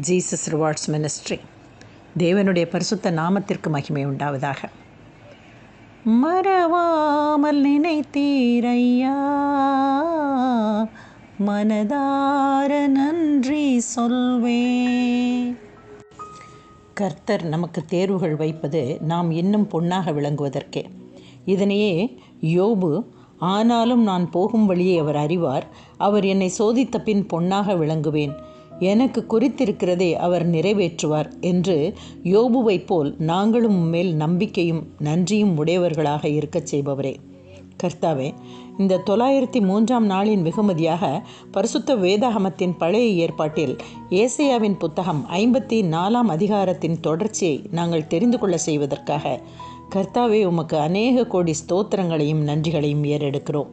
Jesus rewards ministry தேவனுடைய பரிசுத்த நாமத்திற்கு மகிமை உண்டாவதாக. மறவாமல் நினைத்தீரையா? மனதார நன்றி சொல்வே. கர்த்தர் நமக்கு தேர்வுகள் வைப்பது நாம் இன்னும் பொன்னாக விளங்குவதற்கே. இதனையே யோபு ஆனாலும் நான் போகும் வழியை அவர் அறிவார். அவர் என்னை சோதித்த பின் பொன்னாக விளங்குவேன். எனக்கு குறித்திருக்கிறதை அவர் நிறைவேற்றுவார் என்று யோபுவைப் போல் நாங்களும் மேல் நம்பிக்கையும் நன்றியும் உடையவர்களாக இருக்கச் செய்பவரே. கர்த்தாவே இந்த தொள்ளாயிரத்தி மூன்றாம் நாளின் வெகுமதியாக பரிசுத்த வேதாகமத்தின் பழைய ஏற்பாட்டில் ஏசையாவின் புத்தகம் ஐம்பத்தி நாலாம் அதிகாரத்தின் தொடர்ச்சியை நாங்கள் தெரிந்து கொள்ள செய்வதற்காக கர்த்தாவே உமக்கு அநேக கோடி ஸ்தோத்திரங்களையும் நன்றிகளையும் ஏறெடுக்கிறோம்.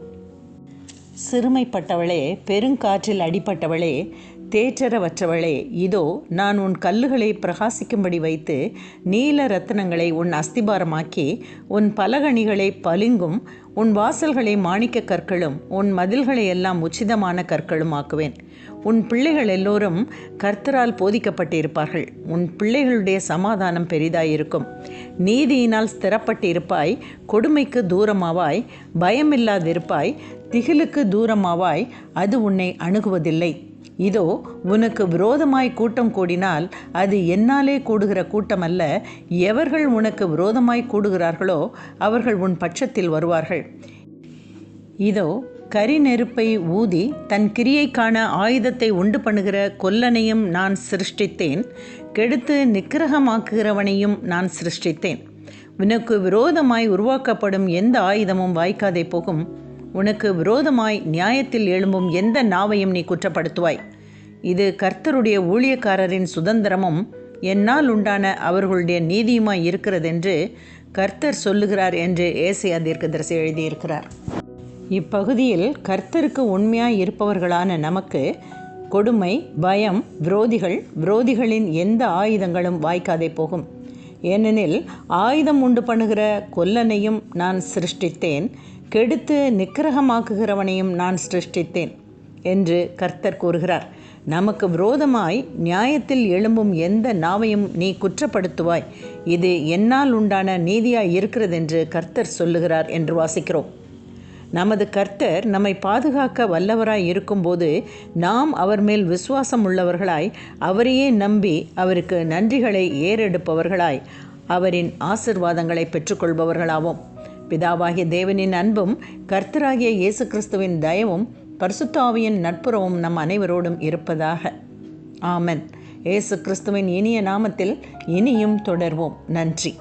சிறுமைப்பட்டவளே பெருங்காற்றில் அடிப்பட்டவளே தேற்றரவற்றவளே இதோ நான் உன் கல்லுகளை பிரகாசிக்கும்படி வைத்து நீல ரத்னங்களை உன் அஸ்திபாரமாக்கி உன் பலகணிகளை பளிங்கும் உன் வாசல்களை மாணிக்க கற்களும் உன் மதில்களை எல்லாம் உச்சிதமான கற்களும் ஆக்குவேன். உன் பிள்ளைகள் எல்லோரும் கர்த்தரால் போதிக்கப்பட்டிருப்பார்கள். உன் பிள்ளைகளுடைய சமாதானம் பெரிதாயிருக்கும். நீதியினால் ஸ்திரப்பட்டிருப்பாய் கொடுமைக்கு தூரமாவாய் பயமில்லாதிருப்பாய் திகிலுக்கு தூரமாவாய் அது உன்னை அணுகுவதில்லை. இதோ உனக்கு விரோதமாய் கூட்டம் கூடினால் அது என்னாலே கூடுகிற கூட்டம் அல்ல எவர்கள் உனக்கு விரோதமாய் கூடுகிறார்களோ அவர்கள் உன் பட்சத்தில் வருவார்கள். இதோ கரி நெருப்பை ஊதி தன் கிரியைக்கான ஆயுதத்தை உண்டு பண்ணுகிற கொல்லனையும் நான் சிருஷ்டித்தேன். கெடுத்து நிக்கிரகமாக்குகிறவனையும் நான் சிருஷ்டித்தேன். உனக்கு விரோதமாய் உருவாக்கப்படும் எந்த ஆயுதமும் வாய்க்காதே போகும். உனக்கு விரோதமாய் நியாயத்தில் எழும்பும் எந்த நாவையும் நீ குற்றப்படுத்துவாய். இது கர்த்தருடைய ஊழியக்காரரின் சுதந்திரமும் என்னால் உண்டான அவர்களுடைய நீதியுமாய் இருக்கிறதென்று கர்த்தர் சொல்லுகிறார் என்று ஏசியா தீர்க்கதரிசி எழுதியிருக்கிறார். இப்பகுதியில் கர்த்தருக்கு உண்மையாய் இருப்பவர்களான நமக்கு கொடுமை பயம் விரோதிகள் விரோதிகளின் எந்த ஆயுதங்களும் வாய்க்காதே போகும். ஏனெனில் ஆயுதம் உண்டு பண்ணுகிற கொல்லனையும் நான் சிருஷ்டித்தேன் கெடுத்து நிக்கிரகமாக்குகிறவனையும் நான் சிருஷ்டித்தேன் என்று கர்த்தர் கூறுகிறார். நமக்கு விரோதமாய் நியாயத்தில் எழும்பும் எந்த நாவையும் நீ குற்றப்படுத்துவாய். இது என்னால் உண்டான நீதியாய் இருக்கிறதென்று கர்த்தர் சொல்லுகிறார் என்று வாசிக்கிறோம். நமது கர்த்தர் நம்மை பாதுகாக்க வல்லவராய் இருக்கும்போது நாம் அவர் மேல் விசுவாசம் உள்ளவர்களாய் அவரையே நம்பி அவருக்கு நன்றிகளை ஏறெடுப்பவர்களாய் அவரின் ஆசிர்வாதங்களை பெற்றுக்கொள்பவர்களாவோம். பிதாவாகிய தேவனின் அன்பும் கர்த்தராகிய இயேசு கிறிஸ்துவின் தயவும் பரிசுத்தாவியின் நட்புறவும் நம் அனைவரோடும் இருப்பதாக. ஆமன். இயேசு கிறிஸ்துவின் இனிய நாமத்தில் இனியும் தொடர்வோம். நன்றி.